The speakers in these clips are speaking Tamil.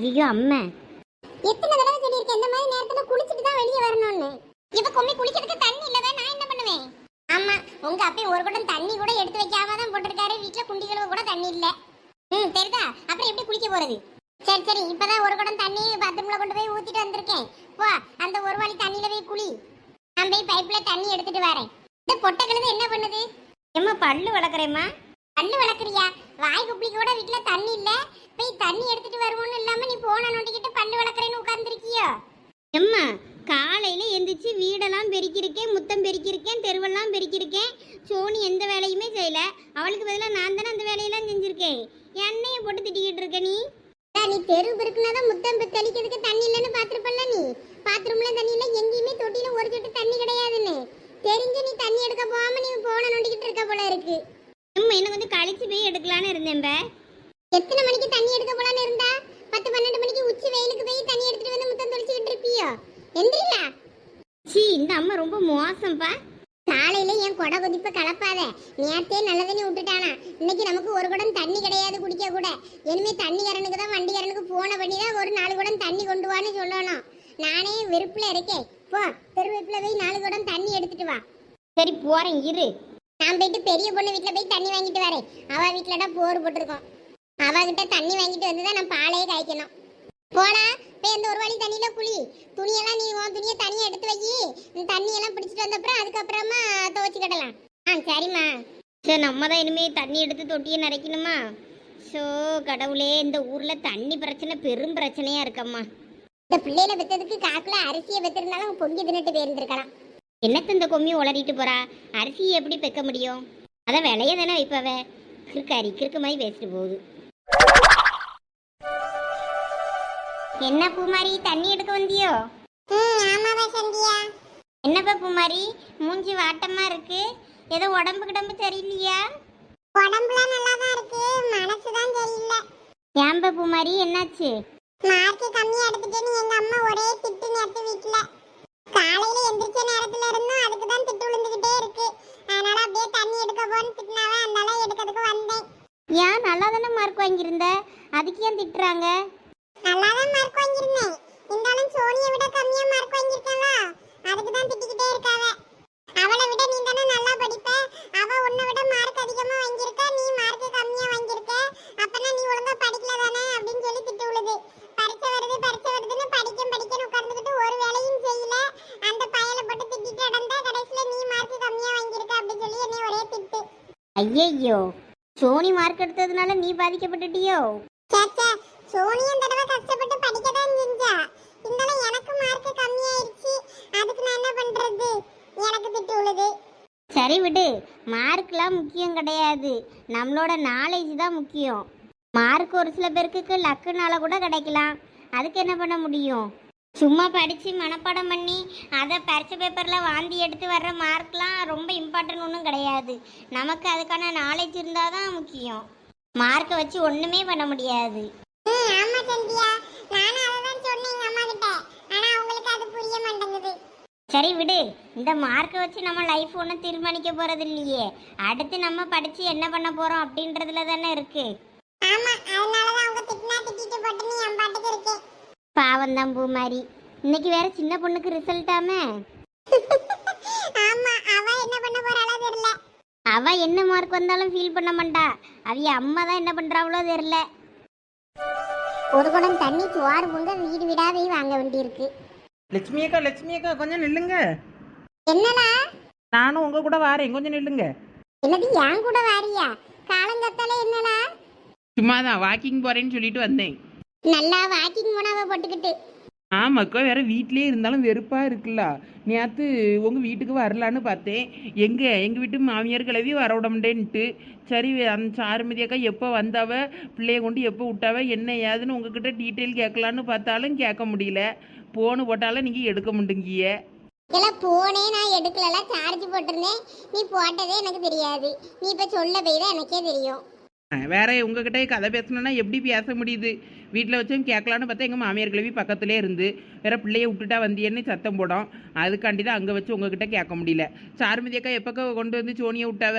ஐயோ அம்மா. எத்தனை தடவை சொல்லியிருக்கேன் இந்த மாதிரி நேரத்துல குளிச்சிட்டு தான் வெளியே வரணும்னு. இப்ப கொம்மி குளிக்கிறதுக்கு தண்ணி இல்லதான் நான் என்ன பண்ணுவேன்? ஆமா உங்க அப்பா ஒரு குடம் தண்ணி கூட எடுத்து வைக்காம தான் போட்டிருக்காரு. வீட்டுல குண்டி கழுவ கூட தண்ணி இல்ல. ம் தெரியுதா? அப்புறம் எப்படி குளிக்க போறது? சரி சரி இப்பதான் ஒரு குடம் தண்ணி பாத்ரூம்ல கொண்டு போய் ஊத்திட்டு வந்திருக்கேன். போ அந்த ஒரு வாளி தண்ணியில போய் குளி. நான் போய் பைப்ல தண்ணி எடுத்துட்டு வரேன். இந்த பொட்டை கழுது என்ன பண்ணுது? எம்மா பல்லு வளர்க்குறேம்மா. பல்லு வளர்க்குறியா? வாய் குப்பிக்கு கூட வீட்டுல தண்ணி இல்ல. போய் தண்ணி எடுத்துட்டு வருவோம்னு இல்லாம நீ போன நோண்டிக்கிட்டு பல்லு வளர்க்குறேன்னு உட்கார்ந்துருக்கியோ? எம்மா காலையில எந்திரிச்சு வீடெல்லாம் பெருக்கியிருக்கேன் முத்தம் பெருக்கியிருக்கேன் தெருவெல்லாம் பெருக்கியிருக்கேன். சோனி எந்த வேலையுமே செய்யல. அவளுக்கு பதிலாக நான் தானே அந்த வேலையெல்லாம் செஞ்சிருக்கேன். எண்ணெயை போட்டு திட்டிக்கிட்டு இருக்க நீ? நீ தெரு பெருக்குனாதான் முத்தம் தெளிக்கிறதுக்கு தண்ணி இல்லைன்னு பாத்திருப்பல்ல நீ? பாத்ரூம்ல தண்ணி இல்ல எங்கேயுமே தொட்டியில ஒரு சொட்டு தண்ணி கிடையாதுன்னு. தெரிஞ்சு நீ தண்ணி எடுக்க போகாம நீ போன நோண்டிக்கிட்டு இருக்க போல இருக்கு. எம்மா எனக்கு வந்து கழிச்சு போய் எடுக்கலான்னு இருந்தேன் எத்தனை மணிக்கு தண்ணி எடுக்க போலான்னு இருந்தா? பத்து பன்னெண்டு மணிக்கு உச்சி வெயிலுக்கு போய் தண்ணி எடுத்துட்டு வந்து முத்தம் தொளிச்சுக்கிட்டு இருப்பியோ? எந்திரில சி இந்த அம்மா ரொம்ப மோசம்ப்பா காலையில என் கொடை கொதிப்ப கலப்பாத. நேத்தே நல்ல தண்ணி விட்டுட்டானா. இன்னைக்கு நமக்கு ஒரு குடம் தண்ணி கிடையாது குடிக்க கூட. இனிமே தண்ணிக்காரனுக்கு தான் வண்டிக்காரனுக்கு போன பண்ணி தான் ஒரு நாலு குடம் தண்ணி கொண்டு வான்னு சொல்லணும். நானே வெறுப்புல இருக்கேன். போ தெருவெப்புல போய் நாலு குடம் தண்ணி எடுத்துட்டு வா. சரி போறேன் இரு. நான் போயிட்டு பெரிய பொண்ணு வீட்டில் போய் தண்ணி வாங்கிட்டு வரேன். அவள் வீட்டில் தான் போர் போட்டிருக்கோம். அவகிட்ட தண்ணி வாங்கிட்டு வந்து தான் நான் பாலையே காய்க்கணும். போடா போய் அந்த ஒரு வழி தண்ணியில குளி. துணியெல்லாம் நீ உன் துணியை தனியாக எடுத்து வை. தண்ணியெல்லாம் பிடிச்சிட்டு வந்தப்புறம் அதுக்கப்புறமா அதுக்கப்புறமா துவைச்சிக்கிடலாம் ஆ சரிம்மா. சரி நம்ம தான் இனிமே தண்ணி எடுத்து தொட்டியை நிறைக்கணுமா ஸோ கடவுளே இந்த ஊர்ல தண்ணி பிரச்சனை பெரும் பிரச்சனையா இருக்கம்மா. இந்த பிள்ளையில பெத்ததுக்கு காக்குல அரிசியை பெத்திருந்தாலும் பொங்கி தின்னுட்டு போயிருந்துருக்கலாம் என்னத்த இந்த கொம்மி உளறிட்டு போறா? அரிசியை எப்படி பெக்க முடியும்? அதான் விலைய தானே வைப்பவ கிறுக்காரி கிறுக்கு மாதிரி பேசிட்டு போகுது. என்ன பூமாரி தண்ணி எடுக்க வந்தியோ? என்னப்பா பூமாரி மூஞ்சி வாட்டமா இருக்கு? ஏதோ உடம்பு கிடம்பு சரியில்லையா? உடம்புலாம் நல்லா தான் இருக்கு மனசு தான் சரியில்லை. ஏன்பா பூமாரி என்னாச்சு? மார்க்கு கம்மியா எடுத்துட்டேன்னு எங்க அம்மா ஒரே திட்டு நேத்து வீட்டுல எந்திரிச்ச நேரத்துல இருந்தும். அதுக்கு தான் திட்டு விழுந்துகிட்டே இருக்கு. அதனால அப்படியே தண்ணி எடுக்க போன்னு திட்டினாவே அதனால எடுக்கிறதுக்கு வந்தேன். ஏன் நல்லா தானே மார்க் வாங்கியிருந்த? அதுக்கு ஏன் திட்டுறாங்க? நல்லா தான் மார்க் வாங்கியிருந்தேன். இருந்தாலும் சோனியை விட கம்மியா மார்க் வாங்கியிருக்கேன்ல அதுக்கு தான் திட்டிக்கிட்டே இருக்காவ. அவளை விட நீ தானே நல்லா படிப்ப. அவ உன்னை விட மார்க் அதிகமா வாங்கியிருக்க. நீ மார்க் கம்மியா வாங்கியிருக்க. அப்பனா நீ ஒழுங்கா படிக்கல தானே அப்படின்னு சொல்லி திட்டு விழுது. பரீட்சை வருது பரீட்சை வருதுன்னு படிக்கும் படிக்கன்னு உட்கார்ந்துக்கிட்டு ஒரு வேலையும் செய்யல. நடந்தா கடைசியில நீ மார்க் கம்மியா வாங்கியிருக்க அப்படின்னு சொல்லி என்னை ஒரே திட்டு. ஐயையோ சோனி மார்க் எடுத்ததுனால நீ பாதிக்கப்பட்டுட்டியோ? சேச்சே சோனியும் தடவை கஷ்டப்பட்டு படிக்க தான் செஞ்சா. இருந்தாலும் எனக்கு மார்க் கம்மியாயிருச்சு. அதுக்கு நான் என்ன பண்றது? எனக்கு திட்டு விழுது. சரி விடு மார்க்லாம் முக்கியம் கிடையாது. நம்மளோட நாலேஜ் தான் முக்கியம். மார்க் ஒரு சில பேருக்கு லக்குனால கூட கிடைக்கலாம். அதுக்கு என்ன பண்ண முடியும்? சும்மா படித்து மனப்பாடம் பண்ணி அதை பரிச்சை பேப்பரில் வாந்தி எடுத்து வர்ற மார்க்லாம் ரொம்ப இம்பார்ட்டன்ட் ஒன்றும் கிடையாது. நமக்கு அதுக்கான நாலேஜ் இருந்தால் தான் முக்கியம். மார்க்கை வச்சு ஒன்றுமே பண்ண முடியாது. சரி விடு. இந்த மார்க்கை வச்சு நம்ம லைஃப் ஒன்றும் தீர்மானிக்க போகிறது இல்லையே. அடுத்து நம்ம படித்து என்ன பண்ண போகிறோம் அப்படின்றதுல தானே இருக்குது ஆமா அதனால தான் அவங்க திட்டினா திட்டிட்டு போட்டு நீ என் பாட்டுக்கு இருக்கேன் பாவம் தான் பூ மாதிரி இன்னைக்கு வேற சின்ன பொண்ணுக்கு ரிசல்ட் ஆமே. அவ என்ன பண்ண போறாளோ தெரியல. அவ என்ன மார்க் வந்தாலும் ஃபீல் பண்ண மாட்டா. அவிய அம்மா தான் என்ன பண்றாவளோ தெரியல. ஒரு குடம் தண்ணி சுவாறு பொங்க வீடு வீடா போய் வாங்க வேண்டியிருக்கு. லட்சுமி அக்கா லட்சுமி அக்கா கொஞ்சம் நில்லுங்க. என்னடா? நானும் உங்க கூட வாரேன் கொஞ்சம் நில்லுங்க. என்னது என் கூட வாரியா? காலங்கத்தால என்னடா? சும்மா தான் வாக்கிங் போறேன்னு சொல்லிட்டு வந்தேன். நல்லா வாக்கிங் போனாவ போட்டுக்கிட்டு. ஆமாக்கா வேற வீட்லயே இருந்தாலும் வெறுப்பா இருக்குல்ல. நேற்று உங்க வீட்டுக்கு வரலான்னு பார்த்தேன். எங்க? எங்க வீட்டு மாமியார் கிளவி வர விடமுட்டேன்ட்டு சரி அந்த சாருமதி அக்கா எப்போ வந்தாவ? பிள்ளைய கொண்டு எப்போ விட்டாவ? என்ன ஏதுன்னு உங்ககிட்ட டீட்டெயில் கேட்கலான்னு பார்த்தாலும் கேட்க முடியல. போன் போட்டாலும் நீங்கள் எடுக்க முடிங்கிய எல்லாம் போனே நான் எடுக்கல சார்ஜ் போட்டிருந்தேன். நீ போட்டதே எனக்கு தெரியாது. நீ இப்ப சொல்ல போய் தான் எனக்கே தெரியும். வேற உங்ககிட்ட கதை பேசணும்னா எப்படி பேச முடியுது? வீட்டில் வச்சும் கேட்கலான்னு பார்த்தா எங்கள் மாமியார் கிளவி பக்கத்துலேயே இருந்து வேற பிள்ளைய விட்டுட்டா வந்தியன்னு சத்தம் போடும். அதுக்காண்டி தான் அங்கே வச்சு உங்ககிட்ட கேட்க முடியல. சாருமதி அக்கா எப்பக்கா கொண்டு வந்து சோனியை விட்டாவ?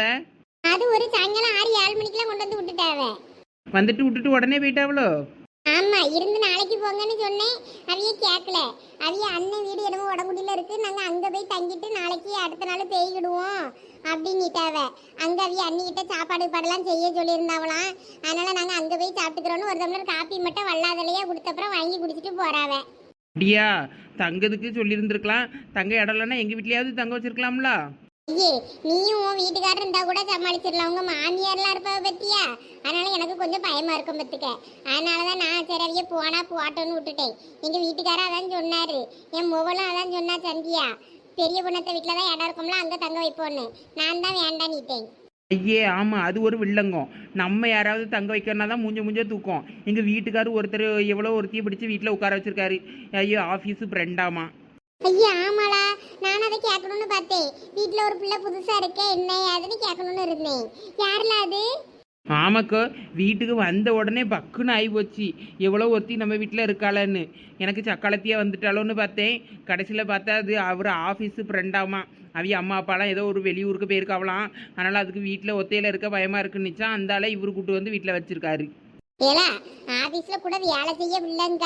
அது ஒரு சாயங்காலம் ஆறு ஏழு மணிக்கெல்லாம் கொண்டு வந்து விட்டுட்டாவ. வந்துட்டு விட்டுட்டு உடனே போயிட்டாவளோ? ஆமா இருந்து நாளைக்கு போங்கன்னு சொன்னேன். அவைய கேட்கல அவைய அண்ணன் வீடு என்னமோ உடம்புடியில இருக்கு. நாங்க அங்க போய் தங்கிட்டு நாளைக்கு அடுத்த நாள் பேய்கிடுவோம் அப்படின்னுட்டாவ. அங்க அவைய அண்ணிக்கிட்ட சாப்பாடு பாடலாம் செய்ய சொல்லியிருந்தாவலாம் அதனால நாங்க அங்க போய் சாப்பிட்டுக்கிறோன்னு ஒரு டம்ளர் காப்பி மட்டும் வல்லாதலையா கொடுத்தப்புறம் வாங்கி குடிச்சிட்டு போறாவ. அப்படியா? தங்கதுக்கு சொல்லியிருந்திருக்கலாம். தங்க இடம் இல்லைன்னா எங்கள் வீட்லயாவது தங்க வச்சிருக்கலாம்ல? ஐயே நீயும் உன் வீட்டுக்காரர் இருந்தா கூட சமாளிச்சிடலாம். உங்க மாமியார்லாம் இருப்ப பத்தியா? அதனால எனக்கு கொஞ்சம் பயமா இருக்கும் பத்துக்க. அதனாலதான் நான் சரி அவைய போனா போட்டோன்னு விட்டுட்டேன். எங்க வீட்டுக்காரர் அதான் சொன்னாரு. என் முவலும் அதான் சொன்னா சந்தியா. பெரிய பொண்ணத்த வீட்டுல தான் இடம் இருக்கும்ல அங்க தங்க வைப்போன்னு. நான் தான் வேண்டான்னுட்டேன் ஐயே ஆமாம் அது ஒரு வில்லங்கம். நம்ம யாராவது தங்க வைக்கிறனா தான் மூஞ்ச மூஞ்ச தூக்கம். எங்கள் வீட்டுக்காரர் ஒருத்தர் எவ்வளோ ஒருத்தியை பிடிச்சி வீட்டில் உட்கார வச்சிருக்காரு. ஐயோ ஆஃபீஸு ஃப்ரெண்டாமா ஐயா ஆமாடா. நான் அதை கேட்கணும்னு பார்த்தேன். வீட்டில் ஒரு பிள்ளை புதுசா இருக்க என்ன அதுன்னு கேட்கணும்னு இருந்தேன். யாருல அது? ஆமாக்கா வீட்டுக்கு வந்த உடனே பக்குன்னு ஆகி போச்சு. எவ்வளோ ஒத்தி நம்ம வீட்டில் இருக்காளன்னு. எனக்கு சக்காலத்தியாக வந்துட்டாலோன்னு பார்த்தேன். கடைசியில் பார்த்தா அது அவர் ஆஃபீஸு ஃப்ரெண்டாமா அவிய அம்மா அப்பாலாம் ஏதோ ஒரு வெளியூருக்கு போயிருக்காவலாம். அதனால் அதுக்கு வீட்டில் ஒத்தையில் இருக்க பயமாக இருக்குன்னுச்சா அந்தால இவர் கூட்டு வந்து வீட்டில் வச்சுருக்காரு. ஏலா ஆபீஸ்ல கூட வேலை செய்ய பிள்ளைங்க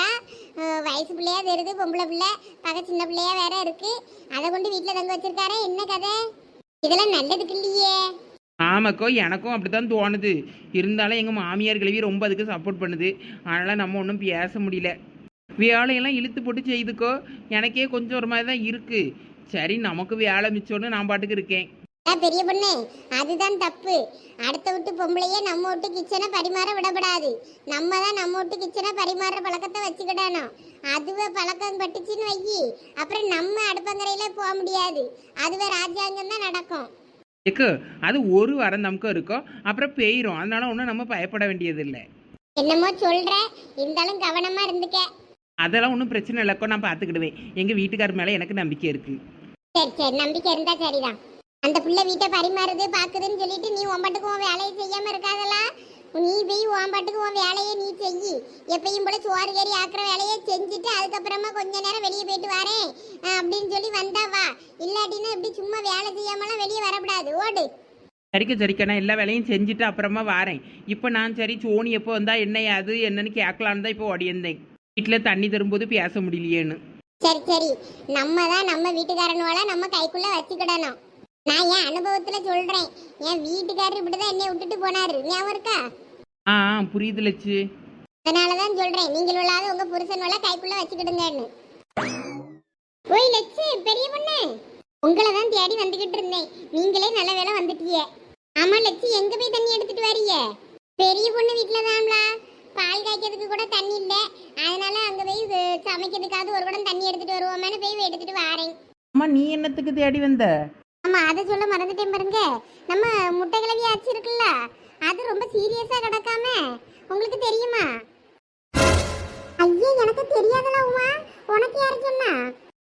வயசு பிள்ளையா தெரியுது பொம்பளை பிள்ளை பக சின்ன பிள்ளையா வேற இருக்கு. அதை கொண்டு வீட்டுல தங்க வச்சிருக்காரே என்ன கதை? இதெல்லாம் நல்லதுக்கு இல்லையே. ஆமாக்கோ எனக்கும் அப்படி தான் தோணுது. இருந்தாலும் எங்கள் மாமியார் கிழவி ரொம்ப அதுக்கு சப்போர்ட் பண்ணுது. அதனால் நம்ம ஒன்றும் பேச முடியல. வேலையெல்லாம் இழுத்து போட்டு செய்துக்கோ. எனக்கே கொஞ்சம் ஒரு மாதிரி தான் இருக்குது சரி நமக்கு வேலை மிச்சோன்னு நான் பாட்டுக்கு இருக்கேன். பெரிய பொண்ணு அதுதான் தப்பு. அடுத்த விட்டு பொம்பளையே நம்ம விட்டு கிச்சனை பரிமாற விடப்படாது. நம்ம தான் நம்ம விட்டு கிச்சனை பரிமாறுற பழக்கத்தை வச்சுக்கிடணும் அதுவே பழக்கம் பட்டுச்சுன்னு வைக்கி அப்புறம் நம்ம அடுப்பங்கரையில போக முடியாது. அதுவே ராஜாங்கம் தான் நடக்கும். எக்கு அது ஒரு வாரம் நமக்கு இருக்கும் அப்புறம் பெய்யும் அதனால ஒன்றும் நம்ம பயப்பட வேண்டியதில்லை. என்னமோ சொல்ற இருந்தாலும் கவனமா இருந்துக்க. அதெல்லாம் ஒன்றும் பிரச்சனை இல்லைக்கோ நான் பார்த்துக்கிடுவேன். எங்கள் வீட்டுக்கார் மேலே எனக்கு நம்பிக்கை இருக்குது சரி சரி நம்பிக்கை இருந்தா சரிதான். அந்த புள்ள வீட்டை பரிமாறுது பாக்குதுன்னு சொல்லிட்டு நீ உன்பாட்டுக்கு உன் வேலையை செய்யாம இருக்காதலா? நீ போய் உன்பாட்டுக்கு உன் வேலையை நீ செய். எப்பயும் போல சோறு கறி ஆக்குற வேலையை செஞ்சுட்டு அதுக்கப்புறமா கொஞ்ச நேரம் வெளியே போயிட்டு வரேன் அப்படின்னு சொல்லி வந்தா வா. இல்லாட்டினா இப்படி சும்மா வேலை செய்யாமலாம் வெளியே வரக்கூடாது. ஓடு. சரிக்க சரிக்க நான் எல்லா வேலையும் செஞ்சுட்டு அப்புறமா வாரேன். இப்போ நான் சரி சோனி எப்போ வந்தா என்ன அது என்னன்னு கேட்கலான்னு தான் இப்போ ஓடியிருந்தேன். வீட்டில் தண்ணி தரும்போது பேச முடியலையேன்னு. சரி சரி. நம்ம தான் நம்ம வீட்டுக்காரனோட நம்ம கைக்குள்ள வச்சுக்கிடணும். நான் என் அனுபவத்துல சொல்றேன். என் வீட்டுக்காரர் இப்படிதான் என்னை விட்டுட்டு போனாரு. ஞாபகம் இருக்கா? ஆ ஆ, புரியுது லட்சு. அதனாலதான் சொல்றேன். நீங்கள் உள்ளாத உங்க புருஷன் உள்ள கைக்குள்ள வச்சுக்கிடுங்கன்னு. ஓய் லட்சு பெரிய பொண்ணு. உங்களை தான் தேடி வந்துகிட்டு இருந்தேன். நீங்களே நல்ல வேளை வந்துட்டீங்க ஆமா லட்சு எங்க போய் தண்ணி எடுத்துட்டு வரீங்க? பெரிய பொண்ணு வீட்டுல தான்ல. பால் காய்க்கிறதுக்கு கூட தண்ணி இல்ல. அதனால அங்க போய் அஹ், சமைக்கிறதுக்காவது ஒரு குடம் தண்ணி எடுத்துட்டு வருவோமேனு போய் எடுத்துட்டு வாரேன். அம்மா நீ என்னத்துக்கு தேடி வந்த? ஆமா அதை சொல்ல மறந்துட்டேன் பாருங்க. நம்ம முட்டை கிழவி ஆச்சு இருக்குல்ல அது ரொம்ப சீரியஸா கிடக்காம உங்களுக்கு தெரியுமா? ஐயே எனக்கு தெரியாதல உமா உனக்கு யாரு சொன்னா?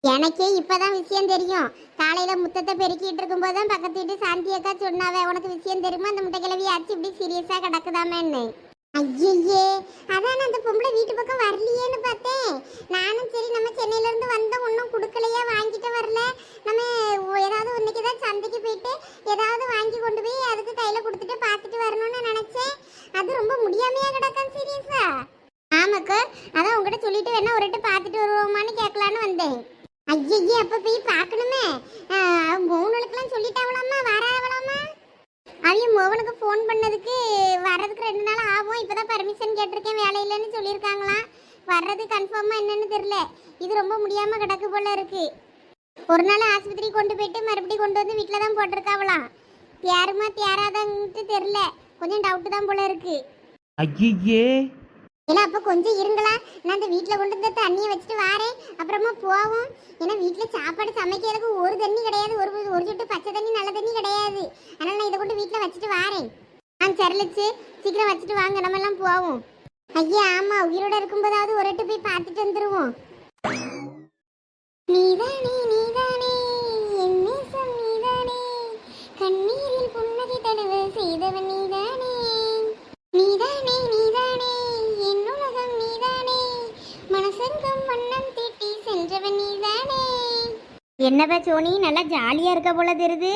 எனக்கே இப்பதான் விஷயம் தெரியும். காலையில முத்தத்தை பெருக்கிட்டு இருக்கும்போது தான் பக்கத்து வீட்டு சாந்தி அக்கா சொன்னாவே உனக்கு விஷயம் தெரியுமா? அந்த முட்டை கிழவி ஆச்சு இப்படி சீரியஸா கிடக்குதாமேன்னு. ஐயே அதான் அந்த பொம்பளை வீட்டு பக்கம் வரலையேன்னு பார்த்தேன். நானும் சரி நம்ம சென்னையில இருந்து வந்த ஒன்றும் கொடுக்கலையா? வாங்கிட்டு வரல. நம்ம ஏதாவது இன்னைக்கு தான் சந்தைக்கு போயிட்டு ஏதாவது வாங்கி கொண்டு போய் அதுக்கு கையில கொடுத்துட்டு பார்த்துட்டு வரணும்னு நினைச்சேன். அது ரொம்ப முடியாமையா கிடக்கும் சீரியஸா? ஆமாக்கா அதான் உங்ககிட்ட சொல்லிட்டு வேணா ஒரு பார்த்துட்டு வருவோமான்னு கேட்கலான்னு வந்தேன். ஐயய்யே அப்ப போய் பார்க்கணுமே. மௌனலுக்குலாம் சொல்லிட்டாவலாமா வராவலாமா அவங்க மோகனுக்கு ஃபோன் பண்ணதுக்கு வர்றதுக்கு ரெண்டு நாள் ஆகும். இப்பதான் பர்மிஷன் கேட்டிருக்கேன் வேலை இல்லைன்னு சொல்லியிருக்காங்களாம் வர்றது கன்ஃபார்மாக என்னன்னு தெரியல. இது ரொம்ப முடியாம கிடக்கு போல இருக்கு. ஒரு நாள் ஆஸ்பத்திரி கொண்டு போயிட்டு மறுபடியும் கொண்டு வந்து வீட்டில் தான் போட்டிருக்காவலாம் தேருமா தேராதான்ட்டு தெரில கொஞ்சம் டவுட்டு தான் போல இருக்கு. ஐயே ஏன்னா அப்போ கொஞ்சம் இருங்களா? நான் அந்த வீட்டில் கொண்டு வந்து தண்ணியை வச்சுட்டு வாரேன். அப்புறமா போவோம். ஏன்னா வீட்டில் சாப்பாடு சமைக்கிறதுக்கு ஒரு தண்ணி கிடையாது. ஒரு ஒரு சொட்டு பச்சை தண்ணி நல்ல தண்ணி கிடையாது. அதனால் நான் இதை கொண்டு வீட்டில் வச்சுட்டு வாரேன். ஆ சரிலிச்சு. சீக்கிரம் வச்சுட்டு வாங்க. நம்ம எல்லாம் போவோம். ஐயா ஆமா. உயிரோட இருக்கும்போதாவது ஒரு எட்டு போய் பார்த்துட்டு வந்துருவோம். நீதானே நீதானே. என் நேசம் நீதானே. கண்ணீரில் புன்னகை தடவை செய்தவன் நீதானே. என்னப்பா சோனி நல்லா ஜாலியா இருக்க போல தெரியுது.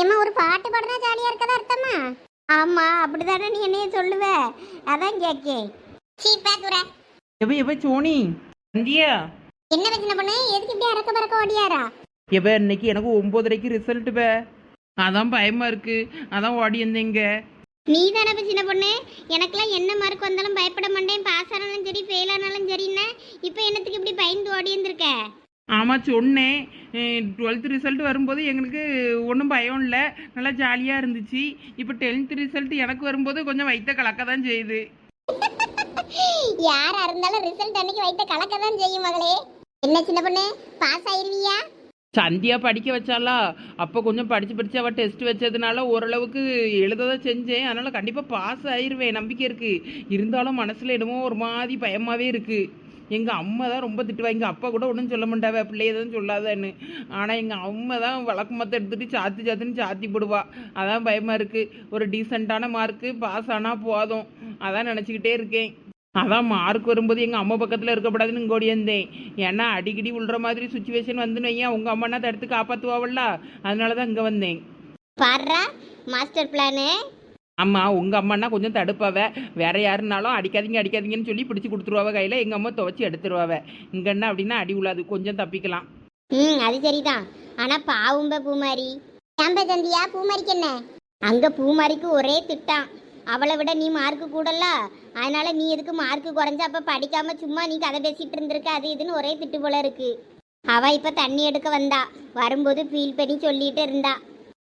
ஏம்மா ஒரு பாட்டு பாடுனா ஜாலியா இருக்கதா அர்த்தமா? ஆமா அப்படிதானே நீ என்னைய சொல்லுவ. அதான் கேக்கேன். சீப்பா துரை. எப்ப எப்ப சோனி? சந்தியா என்ன பிரச்சனை பண்ண? எதுக்கு இப்படி அறக்க பறக்க ஓடியாரா? எப்ப இன்னைக்கு எனக்கு ஒன்பதரைக்கு ரிசல்ட் பே. அதான் பயமா இருக்கு. அதான் ஓடி வந்தேங்க. நீ தானே சின்ன பொண்ணு? எனக்கெல்லாம் என்ன மார்க் வந்தாலும் பயப்பட மாட்டேன். பாஸ் ஆனாலும் சரி ஃபெயில் ஆனாலும் சரின்னா இப்போ என்னத்துக்கு இப்படி பயந்து ஓடி இருந்திருக்க ஆமா சொன்னேன். டுவெல்த் ரிசல்ட் வரும்போது எங்களுக்கு ஒன்றும் பயம் இல்லை. நல்லா ஜாலியாக இருந்துச்சு. இப்போ டென்த் ரிசல்ட் எனக்கு வரும்போது கொஞ்சம் வைத்த கலக்க தான் செய்யுது. யாரா இருந்தாலும் ரிசல்ட் அன்னைக்கு வைத்த கலக்க தான் செய்யும் மகளே. என்ன சின்ன பொண்ணு? பாஸ் ஆயிருவியா? சந்தியா படிக்க வச்சாலா அப்போ கொஞ்சம் படித்து படித்து அவள் டெஸ்ட் வச்சதுனால ஓரளவுக்கு எழுத தான் செஞ்சேன். அதனால் கண்டிப்பாக பாஸ் ஆயிருவேன். நம்பிக்கை இருக்குது இருந்தாலும் மனசில் என்னமோ ஒரு மாதிரி பயமாகவே இருக்குது எங்கள் அம்மா தான் ரொம்ப திட்டுவா. எங்கள் அப்பா கூட ஒன்றும் சொல்ல மாட்டாவே. பிள்ளைய தான் சொல்லாதன்னு. ஆனால் எங்கள் அம்மா தான் வழக்கு மத்த எடுத்துகிட்டு சாத்தி சாத்தின்னு சாத்தி போடுவா. அதான் பயமாக இருக்குது ஒரு டீசெண்டான மார்க்கு பாஸ் ஆனால் போதும். அதான் நினச்சிக்கிட்டே இருக்கேன். அதான் மார்க் வரும்போது எங்கள் அம்மா பக்கத்தில் இருக்கக்கூடாதுன்னு இங்கே ஓடி வந்தேன். ஏன்னா அடிக்கடி உள்ற மாதிரி சுச்சுவேஷன் வந்துன்னு வையன். உங்கள் அம்மானா தடுத்து காப்பாற்றுவாவல்ல அதனால தான் இங்கே வந்தேன். பாடுறா மாஸ்டர் பிளானு அம்மா உங்கள் அம்மானா கொஞ்சம் தடுப்பாவ. வேற யாருனாலும் அடிக்காதீங்க அடிக்காதீங்கன்னு சொல்லி பிடிச்சி கொடுத்துருவாவ கையில். எங்கள் அம்மா துவைச்சி எடுத்துருவாவ. இங்கே என்ன அப்படின்னா அடி உள்ளாது கொஞ்சம் தப்பிக்கலாம். ம் அது சரிதான். ஆனால் பாவும்ப பூமாரி. ஏம்ப தந்தியா பூமாரிக்கு என்ன? அங்கே பூமாரிக்கு ஒரே திட்டான் அவளை விட நீ மார்க்கு கூடல? அதனால நீ எதுக்கு மார்க்கு குறைஞ்சா அப்போ படிக்காம சும்மா நீ கதை பேசிட்டு இருந்திருக்க? அது இதுன்னு ஒரே திட்டு போல இருக்கு. அவ இப்போ தண்ணி எடுக்க வந்தா. வரும்போது ஃபீல் பண்ணி சொல்லிட்டு இருந்தா.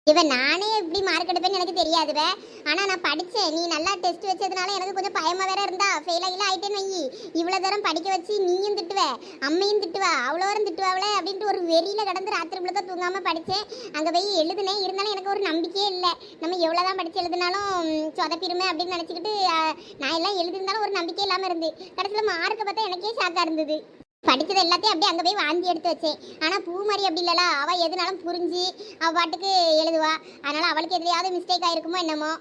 இவ நானே எப்படி மார்க் எடுப்பேன்னு எனக்கு தெரியாதுவே ஆனால் நான் படித்தேன் நீ நல்லா டெஸ்ட் வச்சதுனால எனக்கு கொஞ்சம் பயமாக வேற இருந்தா. ஃபெயில் ஆகல ஆயிட்டேன்னு வையி. இவ்வளோ தூரம் படிக்க வச்சு நீயும் திட்டுவ அம்மையும் திட்டுவா அவ்வளோ தூரம் திட்டுவாங்களே அப்படின்ட்டு ஒரு வெறியில் கடந்து ராத்திரி முழுக்க தூங்காமல் படித்தேன் அங்கே போய் எழுதுனேன் இருந்தாலும் எனக்கு ஒரு நம்பிக்கையே இல்லை. நம்ம எவ்வளோ தான் படித்து எழுதினாலும் ம், சொதப்பிருமே அப்படின்னு நினச்சிக்கிட்டு நான் எல்லாம் எழுதிருந்தாலும் ஒரு நம்பிக்கை இல்லாமல் இருந்து. கடைசியில் மார்க்கை பார்த்தா எனக்கே ஷாக்காக இருந்தது. படித்தது எல்லாத்தையும் அப்படியே அங்கே போய் வாந்தி எடுத்து வச்சேன். ஆனால் பூமரி அப்படி இல்லைல்ல அவள் எதுனாலும் புரிஞ்சு அவள் பாட்டுக்கு எழுதுவா. அதனால அவளுக்கு எதுலையாவது மிஸ்டேக் ஆயிருக்குமோ என்னமோ.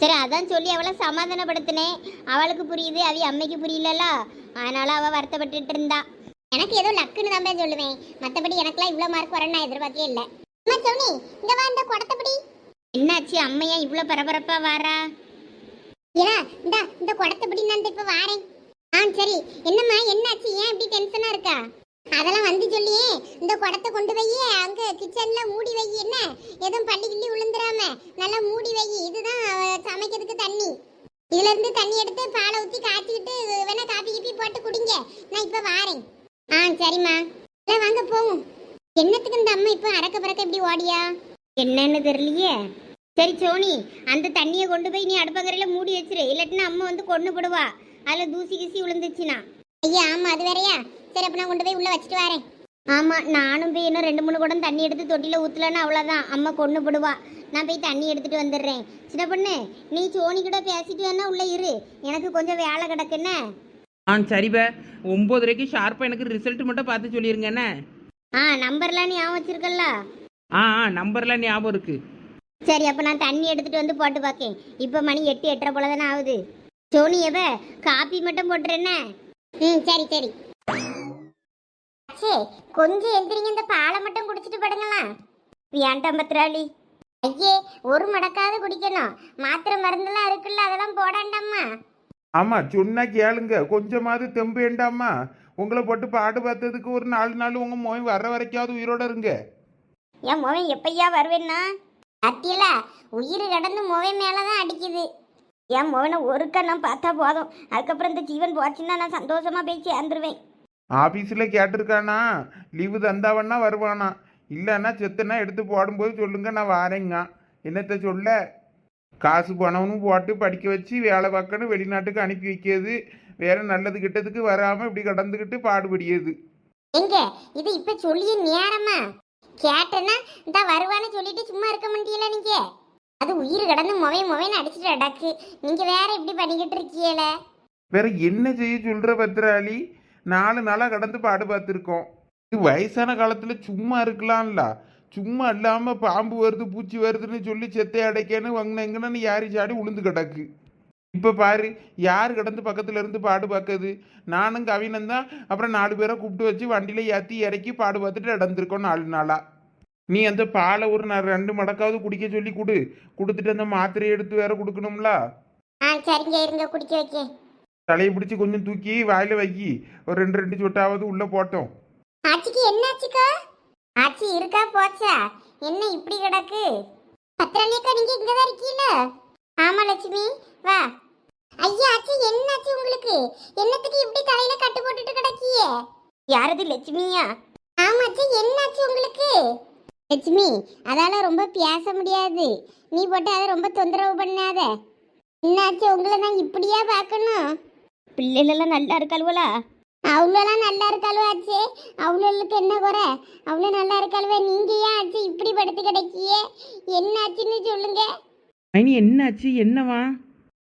சரி அதான் சொல்லி அவளை சமாதானப்படுத்தினேன். அவளுக்கு புரியுது அது அம்மைக்கு புரியலல்ல. அதனால் அவள் வருத்தப்பட்டுட்டு இருந்தா. எனக்கு ஏதோ லக்குன்னு தான் போய் சொல்லுவேன். மற்றபடி எனக்குலாம் இவ்வளோ மார்க் வரேன்னு நான் எதிர்பார்க்கவே இல்லை. அம்மா சோனி இந்த வா இந்த குடத்தப்படி என்னாச்சு அம்மையா இவ்வளோ பரபரப்பா வாரா? ஏன்னா இந்த இந்த குடத்தப்படி நான் இப்போ வாரேன். ஆ சரி. என்னம்மா என்னாச்சு? ஏன் இப்படி டென்ஷனா இருக்கா? அதெல்லாம் வந்து சொல்லியே இந்த குடத்தை கொண்டு போய் அங்க கிச்சன்ல மூடி வை என்ன? எதுவும் பள்ளி கிள்ளி விழுந்துடாம நல்லா மூடி வை. இதுதான் சமைக்கிறதுக்கு தண்ணி. இதுல இருந்து தண்ணி எடுத்து பாலை ஊத்தி காய்ச்சிக்கிட்டு வேணா காப்பி கிப்பி போட்டு குடிங்க. நான் இப்ப வாரேன். ஆ சரிம்மா. இல்லை வாங்க போவோம். என்னத்துக்கு இந்த அம்மா இப்போ அறக்க பறக்க இப்படி ஓடியா? என்னன்னு தெரியலையே. சரி சோனி அந்த தண்ணியை கொண்டு போய் நீ அடுப்பங்கரையில மூடி வச்சிரு. இல்லாட்டினா அம்மா வந்து கொண்டு போடுவா. அதில் தூசி கிசி விழுந்துச்சுன்னா ஐயா ஆமா அது வேறயா? சரி அப்ப நான் கொண்டு போய் உள்ள வச்சுட்டு வரேன். ஆமா நானும் போய் இன்னும் ரெண்டு மூணு குடம் தண்ணி எடுத்து தொட்டில ஊத்தலன்னா அவ்வளோதான் அம்மா கொண்டு போடுவா. நான் போய் தண்ணி எடுத்துட்டு வந்துடுறேன். சின்ன பொண்ணு நீ சோனி கூட பேசிட்டு வேணா உள்ள இரு. எனக்கு கொஞ்சம் வேலை கிடக்குன்னு. ஆ சரிப்பா ஒம்போதரைக்கு ஷார்ப்பாக எனக்கு ரிசல்ட் மட்டும் பார்த்து சொல்லிருங்க என்ன? ஆ நம்பர்லாம் நீ ஞாபகம் வச்சிருக்கல்ல? ஆ ஆ நம்பர்லாம் ஞாபகம் இருக்குது சரி அப்போ நான் தண்ணி எடுத்துட்டு வந்து போட்டு பார்க்கேன் இப்போ மணி எட்டு எட்டரை போல தானே ஆகுது. சோனி எவ? காப்பி மட்டும் போட்டுறேன்னே ம் சரி சரி. சே கொஞ்சம் எந்திரிங்க இந்த பாலை மட்டும் குடிச்சிட்டு படுங்களா? வேண்டாம் பத்ராளி. ஐயே ஒரு மடக்காவது குடிக்கணும். மாத்திரை மருந்தெல்லாம் இருக்குல்ல அதெல்லாம் போடாண்டாம்மா. ஆமா சொன்னா கேளுங்க. கொஞ்சமாவது தெம்பு வேண்டாமா உங்களை போட்டு பாடு பார்த்ததுக்கு ஒரு நாலு நாள் உங்க மோய் வர வரைக்காவது உயிரோட இருங்க. என் மோவன் எப்பையா வருவேன்னா? அத்தியில உயிர் கடந்து முவை மேலதான் அடிக்குது. என் மோவனை ஒரு கண்ணம் பார்த்தா போதும். அதுக்கப்புறம் இந்த ஜீவன் போச்சுன்னா நான் சந்தோஷமா போய் சேர்ந்துருவேன் ஆபீஸ்ல கேட்டிருக்கானா? லீவு தந்தாவன்னா வருவானா? இல்லைன்னா செத்துனா எடுத்து போடும்போது சொல்லுங்க நான் வாரேங்க. என்னத்த சொல்ல? காசு பணம்னு போட்டு படிக்க வச்சு வேலை பார்க்கணும் வெளிநாட்டுக்கு அனுப்பி வைக்கிறது. வேற நல்லது கிட்டதுக்கு வராம இப்படி கடந்துக்கிட்டு பாடுபடியது. எங்க? இது இப்ப சொல்லிய நேரமா? கேட்டேன்னா இந்த வருவான்னு சொல்லிட்டு சும்மா இருக்க முடியல நீங்க? அது உயிர் கடந்து முவை முவைன்னு அடிச்சுட்டு அடக்கு நீங்க வேற இப்படி பண்ணிக்கிட்டு இருக்கீல வேற என்ன செய்ய சொல்ற பத்ராளி? நாலு நாளா கடந்து பாடு பார்த்துருக்கோம். இது வயசான காலத்துல சும்மா இருக்கலாம்ல. சும்மா இல்லாம பாம்பு வருது பூச்சி வருதுன்னு சொல்லி செத்தை அடைக்கன்னு வங்கினங்கன்னு யாரி சாடி உளுந்து கிடக்கு இப்ப பாரு யார் கடந்து பக்கத்துல இருந்து பாடு பார்க்குது? நானும் கவினன் தான். அப்புறம் நாலு பேரை கூப்பிட்டு வச்சு வண்டியில ஏத்தி இறக்கி பாடு பார்த்துட்டு நடந்திருக்கோம் நாலு நாளா. நீ அந்த பாலை ஒரு ந- ரெண்டு மடக்காவது குடிக்க சொல்லி கொடு. கொடுத்துட்டு அந்த மாத்திரையை எடுத்து வேற கொடுக்கணும்ல. ஆ சரிங்க இருங்க குடிக்க வைக்க. தலையை பிடிச்சி கொஞ்சம் தூக்கி வாயில வைக்கி ஒரு ரெண்டு ரெண்டு சொட்டாவது உள்ள போட்டோம். ஆச்சிக்கு என்னாச்சுக்கா ஆச்சி இருக்கா போச்சா? என்ன இப்படி கிடக்கு? பத்திரலியக்கா நீங்க இங்கதான் இருக்கீல? ஆமா லட்சுமி வா. ஐயா ஆச்சி என்னாச்சு உங்களுக்கு? என்னத்துக்கு இப்படி தலையில கட்டு போட்டுட்டு கிடக்கியே யாரது லட்சுமியா? ஆமாச்சி என்னாச்சு உங்களுக்கு? லட்சுமி அதால ரொம்ப பேச முடியாது. நீ போட்டு அதை ரொம்ப தொந்தரவு பண்ணாத. என்னாச்சு உங்களை நான் இப்படியா பார்க்கணும்? பிள்ளைகளெல்லாம் நல்லா இருக்காளுவலா அவ்வளோலாம் நல்லா இருக்காளோ ஆச்சு அவ்வளோளுக்கு என்ன குறை? அவ்வளோ நல்லா இருக்காளுவே. நீங்க ஏன் ஆச்சு இப்படி படுத்து கிடக்கியே என்னாச்சுன்னு சொல்லுங்க. மைனி என்னாச்சு? என்னவா?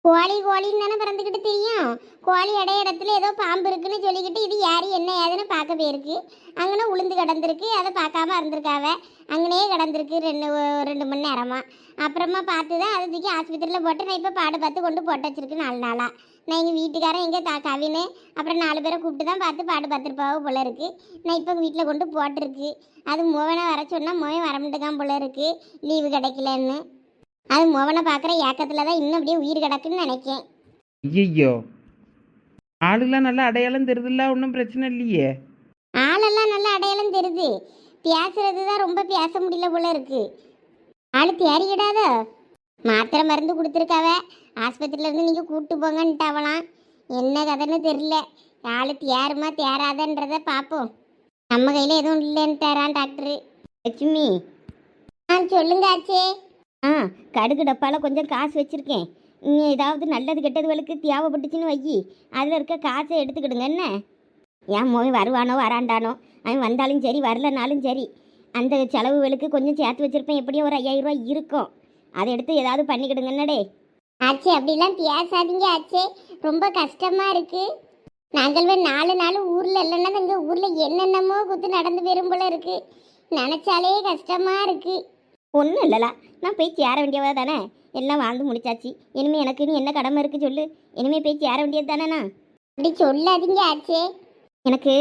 கோழி கோழின்னு தானே பிறந்துக்கிட்டு தெரியும். கோழி அடைய இடத்துல ஏதோ பாம்பு இருக்குன்னு சொல்லிக்கிட்டு இது யார் என்ன ஏதுன்னு பார்க்க போயிருக்கு. அங்கனே உளுந்து கிடந்திருக்கு அதை பார்க்காம இருந்திருக்காவ. அங்கனே கிடந்திருக்கு ரெண்டு ரெண்டு மணி நேரமாக அப்புறமா பார்த்து தான் அதை தூக்கி ஆஸ்பத்திரியில் போட்டு நான் இப்போ பாடு பார்த்து கொண்டு போட்டு வச்சிருக்கு நாலு நாளாக நான் எங்கள் வீட்டுக்காரன் எங்கே தா கவினு அப்புறம் நாலு பேரை கூப்பிட்டு தான் பார்த்து பாடு பார்த்துருப்பாவோ போல இருக்கு. நான் இப்போ வீட்டில் கொண்டு போட்டிருக்கு. அது மோவனை வர சொன்னால் மோவன் வர மாட்டேங்கான் போல இருக்கு. லீவு கிடைக்கலன்னு. அது மோவனை பார்க்குற ஏக்கத்தில் தான் இன்னும் அப்படியே உயிர் கிடக்குன்னு நினைக்கேன். ஐயோ ஆளுலாம் நல்லா அடையாளம் தெரியுதுல்ல ஒன்றும் பிரச்சனை இல்லையே. ஆளெல்லாம் நல்ல அடையாளம் தெரியுது பேசுறது தான் ரொம்ப பேச முடியல போல இருக்கு. ஆளு தேறிக்கிடாத மாத்திரை மருந்து கொடுத்துருக்காவ. ஆஸ்பத்திரியில இருந்து நீங்கள் கூப்பிட்டு போங்கன்ட்டாவலாம். என்ன கதைன்னு தெரியல. ஆளு தேருமா தேராதன்றத பார்ப்போம் நம்ம கையில் எதுவும் இல்லைன்னு தரான் டாக்டரு. லட்சுமி. ஆ சொல்லுங்க ஆச்சே. ஆ கடுகு டப்பால கொஞ்சம் காசு வச்சிருக்கேன். நீ ஏதாவது நல்லது கெட்டதுகளுக்கு தேவைப்பட்டுச்சுன்னு வையி. அதில் இருக்க காசை எடுத்துக்கிடுங்க என்ன? என் மோய் வருவானோ வராண்டானோ? அவன் வந்தாலும் சரி வரலனாலும் சரி. அந்த செலவுகளுக்கு கொஞ்சம் சேர்த்து வச்சிருப்பேன். எப்படியும் ஒரு ஐயாயிரம் ரூபாய் இருக்கும். அதை எடுத்து ஏதாவது பண்ணிக்கிடுங்க என்னடே? ஆச்சே அப்படிலாம் பேசாதீங்க ஆச்சே. ரொம்ப கஷ்டமா இருக்கு. நாங்கள் நாலு நாள் ஊரில் இல்லைன்னா எங்கள் ஊரில் என்னென்னமோ குத்து நடந்து வரும் போல இருக்கு. நினச்சாலே கஷ்டமா இருக்குது ஒன்றும் இல்லலா. நான் போய் சேர வேண்டியவா தானே? எல்லாம் வாழ்ந்து முடிச்சாச்சு. இனிமே எனக்கு நீ என்ன கடமை இருக்கு சொல்லு. இனிமே போய் சேர வேண்டியது தானேண்ணா அப்படி சொல்லாதீங்க ஆச்சே. எனக்கு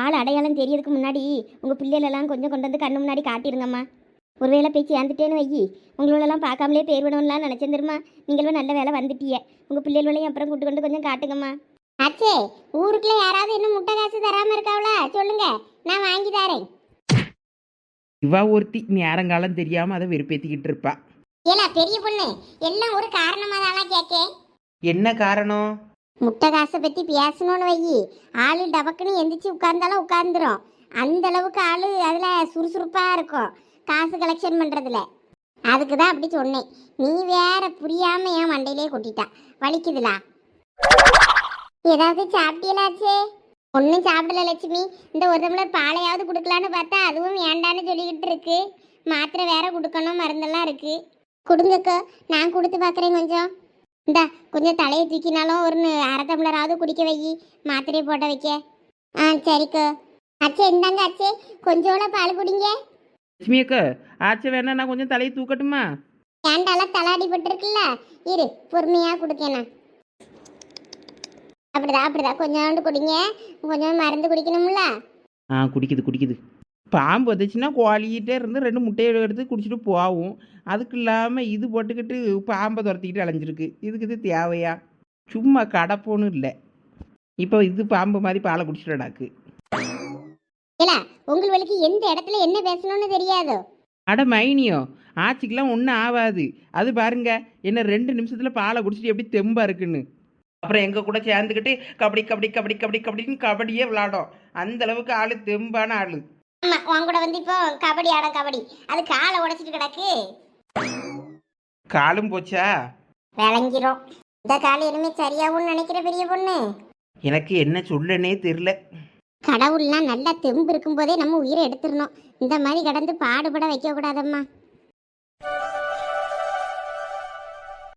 ஆள் அடையாளம் தெரியறதுக்கு முன்னாடி உங்கள் பிள்ளைகளெல்லாம் கொஞ்சம் கொண்டு வந்து கண்ணு முன்னாடி காட்டிருங்கம்மா. ஒருவேளை போய் சேர்ந்துட்டேன்னு வையி. உங்களோடலாம் பார்க்காமலே பேர் விடணும்லாம் நினச்சேன் தெரியுமா? நீங்களும் நல்ல வேலை வந்துட்டிய. உங்கள் பிள்ளைகளையும் அப்புறம் கூட்டு கொண்டு கொஞ்சம் காட்டுங்கம்மா. ஆச்சே ஊருக்குள்ள யாராவது இன்னும் முட்டை காசு தராம இருக்காவளா? சொல்லுங்க நான் வாங்கி தரேன். இவா ஒருத்தி நேரங்காலம் தெரியாமல் அதை வெறுப்பேற்றிக்கிட்டு இருப்பா. ஏலா பெரிய பொண்ணு எல்லாம் ஒரு காரணமா தானா கேக்கேன் என்ன காரணம்? முட்டை காசை பத்தி பேசணும்னு வையி ஆளு டபக்குன்னு எந்திரிச்சு உட்கார்ந்தாலும் உட்கார்ந்துரும். அந்த அளவுக்கு ஆளு அதுல சுறுசுறுப்பா இருக்கும் காசு கலெக்ஷன் பண்றதுல. அதுக்கு தான் அப்படி சொன்னேன். நீ வேற புரியாம என் மண்டையிலே கொட்டிட்டா. வலிக்குதுலா? ஏதாவது சாப்பிட்டீங்களாச்சே ஒன்றும் சாப்பிடல லட்சுமி. இந்த ஒரு டம்ளர் பாலையாவது கொடுக்கலான்னு பார்த்தா அதுவும் வேண்டான்னு சொல்லிக்கிட்டு இருக்கு. மாத்திரை வேற கொடுக்கணும் மருந்தெல்லாம் இருக்கு. கொடுங்கக்கா நான் கொடுத்து பார்க்குறேன் கொஞ்சம். இந்தா கொஞ்சம் தலையை தூக்கினாலும் ஒரு அரை டம்ளராவது குடிக்க வை. மாத்திரையை போட்ட வைக்க. ஆ சரிக்கா அச்சே இந்தாங்க அச்சே கொஞ்சோட பால் குடிங்க. லட்சுமி அக்கா ஆச்சை வேணா நான் கொஞ்சம் தலையை தூக்கட்டுமா? ஏண்டால தலை அடிபட்டிருக்குல்ல? இரு பொறுமையாக கொடுக்கேண்ணா அப்படிதான் அப்படிதான் கொஞ்சோண்டு குடிங்க. கொஞ்சம் மருந்து குடிக்கணும்ல. ஆ குடிக்குது குடிக்குது. பாம்பு வந்துச்சுன்னா கோழிக்கிட்டே இருந்து ரெண்டு முட்டையை எடுத்து குடிச்சிட்டு போகும் அதுக்கு இல்லாமல் இது போட்டுக்கிட்டு பாம்பை துரத்திக்கிட்டு அலைஞ்சிருக்கு. இதுக்கு இது தேவையா? சும்மா கடப்போன்னு இல்லை. இப்போ இது பாம்பு மாதிரி பாலை குடிச்சிடடாக்கு இல்ல உங்களுக்கு எந்த இடத்துல என்ன பேசணும்னு தெரியாதோ? அட மைனியோ ஆச்சிக்கெல்லாம் ஒன்றும் ஆகாது அது பாருங்க என்ன ரெண்டு நிமிஷத்தில் பாலை குடிச்சிட்டு எப்படி தெம்பா இருக்குன்னு. அப்புறம் எங்கள் கூட சேர்ந்துக்கிட்டு கபடி கபடி கபடி கபடி கபடின்னு கபடியே விளாடும். அந்த அளவுக்கு ஆள் தெம்பான ஆள். ஆமா உன் கூட வந்து இப்போ கபடி ஆட கபடி. அது காலை உடைச்சிட்டு கிடக்கு. காலும் போச்சா? விளங்கிரும். இந்த கால் இனிமே சரியாகும்னு நினைக்கிற பெரிய பொண்ணு? எனக்கு என்ன சொல்லனே தெரில கடவுள்லாம் நல்லா தெம்பு இருக்கும்போதே நம்ம உயிரை எடுத்துடணும். இந்த மாதிரி கடந்து பாடுபட வைக்க கூடாதம்மா